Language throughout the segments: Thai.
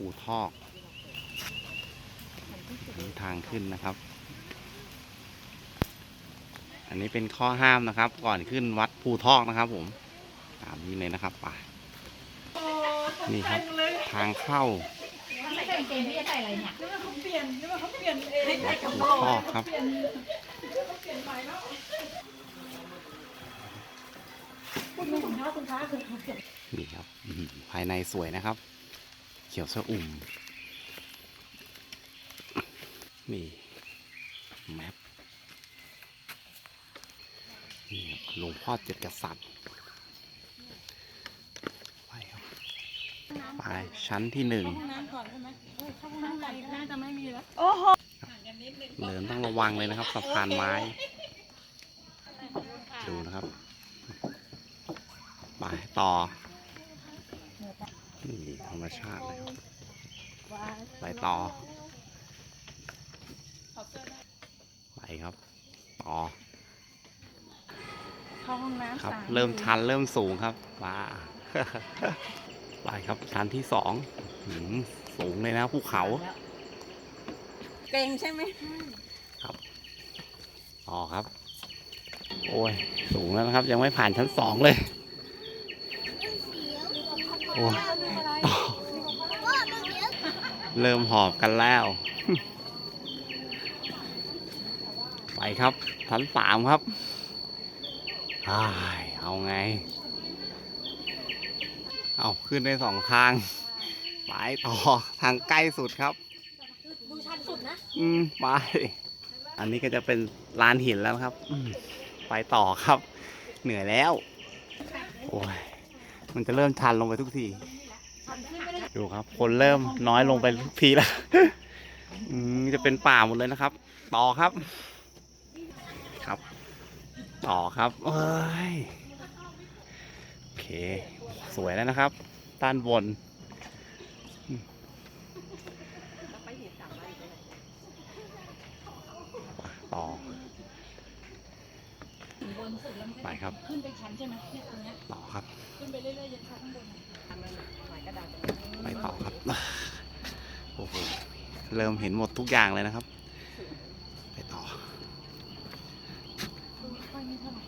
ภูทอกนี่ทางขึ้นนะครับ อันนี้เป็นข้อห้ามนะครับ ก่อนขึ้นวัดภูทอกนะครับ ผม ตามนี้เลยนะครับไปนี่ครับ ทางเข้าใส่กางเกงพี่จะใส่อะไรเนี่ยนึกว่าเขาเปลี่ยนนึกว่าเขาเปลี่ยนเองวัดภูทอกครับเปลี่ยนเขาเปลี่ยนใหม่แล้วคุณมีถุงคุณค้าคือเขาเปลี่ยนนี่ครับภายในสวยนะครับ ขียวสะอุ่มนี่แมปนี่ครับหลวงพ่อเจ็ดกษัตริย์ไปครับไปชั้นที่หนึ่งห้องน้ำก่อนใช่ไหมเออเข้าห้องน้ำก่อนน่าจะไม่มีแล้วเดินต้องระวังเลยนะครับสะพานไม้ ดูนะครับ ไปต่อ นี่ธรรมชาติเลยครับไปต่อ ไปครับ ต่อเข้าห้องน้ำครับสายเริ่มชันเริ่มสูงครับว้าไปครับชั้นที่สองหืมสูงเลยนะภูเขา เก่งใช่ไหมต่อครับ โอ้ย สูงแล้วนะครับ ยังไม่ผ่านชั้นสองเลย โอ้ยต่อเริ่มหอบกันแล้ว ไปครับชั้นสามครับอ้ายเอาไง เอาขึ้นได้สองทาง ไปต่อทางใกล้สุดครับดูชันสุดนะ อืม ไป อันนี้ก็จะเป็นลานหินแล้วครับอืมไปต่อครับ เหนื่อยแล้ว โอ้ย มันจะเริ่มชันลงไปทุกทีดูครับ คนเริ่มน้อยลงไปทุกทีแล้วจะเป็นป่าหมดเลยนะครับ ต่อครับ ครับ ต่อครับเอ้ยโอเค สวยแล้วนะครับด้านบนต่อ นสุดแล้วมันก็ไปครับ ขึ้นไปชั้นใช่ไหมเนี่ยตรงเนี้ยต่อครับ ขึ้นไปเรื่อยๆยันชั้นข้างบนอะไปต่อครับ โอ้โห เริ่มเห็นหมดทุกอย่างเลยนะครับ ไปต่อค่อยไม่เท่าไหร่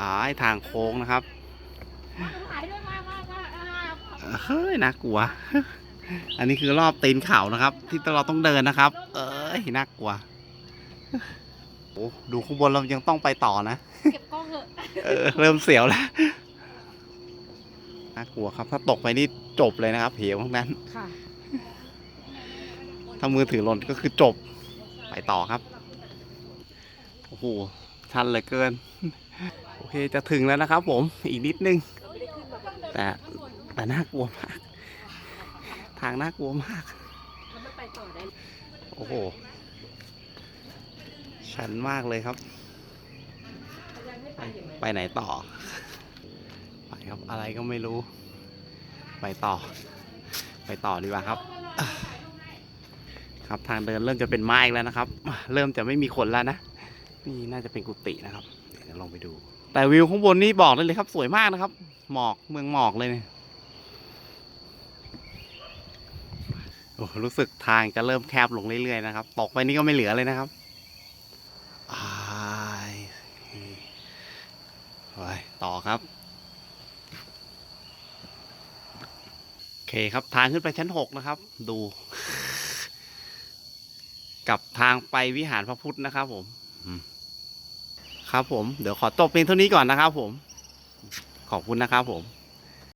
อ่าไอ้ทางโค้งนะครับ ถ่ายด้วยมามามาอ่าเฮ้ยน่ากลัว อันนี้คือรอบตีนเขานะครับ ที่เราต้องเดินนะครับ เอ้ยน่ากลัว โอ้ดูข้างบนเรายังต้องไปต่อนะ เก็บกล้องเถอะเออ เริ่มเสียวแล้ว น่ากลัวครับ ถ้าตกไปนี่จบเลยนะครับเหวทั้งนั้น ค่ะ ถ้ามือถือหล่นก็คือจบ ไปต่อครับ โอ้โห ชันเหลือเกิน โอเค จะถึงแล้วนะครับผม อีกนิดนึง แต่ แต่น่ากลัวมาก ทางน่ากลัวมาก โอ้โห ชันมากเลยครับไปไปไหนต่อ ไปครับอะไรก็ไม่รู้ ไปต่อ ไปต่อดีกว่าครับ ครับทางเดินเริ่มจะเป็นไม้แล้วนะครับ เริ่มจะไม่มีคนแล้วนะ นี่น่าจะเป็นกุฏินะครับ เดี๋ยวลองไปดู แต่วิวข้างบนนี่บอกได้เลยครับ สวยมากนะครับ หมอกเมืองหมอกเลยเนี่ยโอ้รู้สึกทางจะเริ่มแคบลงเรื่อยๆนะครับ ตกไปนี่ก็ไม่เหลือเลยนะครับอ้าย ไปต่อครับ โอเคครับทางขึ้นไปชั้นหกนะครับ ดู กับทางไปวิหารพระพุทธนะครับผมครับผม เดี๋ยวขอจบเพียงเท่านี้ก่อนนะครับผม ขอบคุณนะครับผม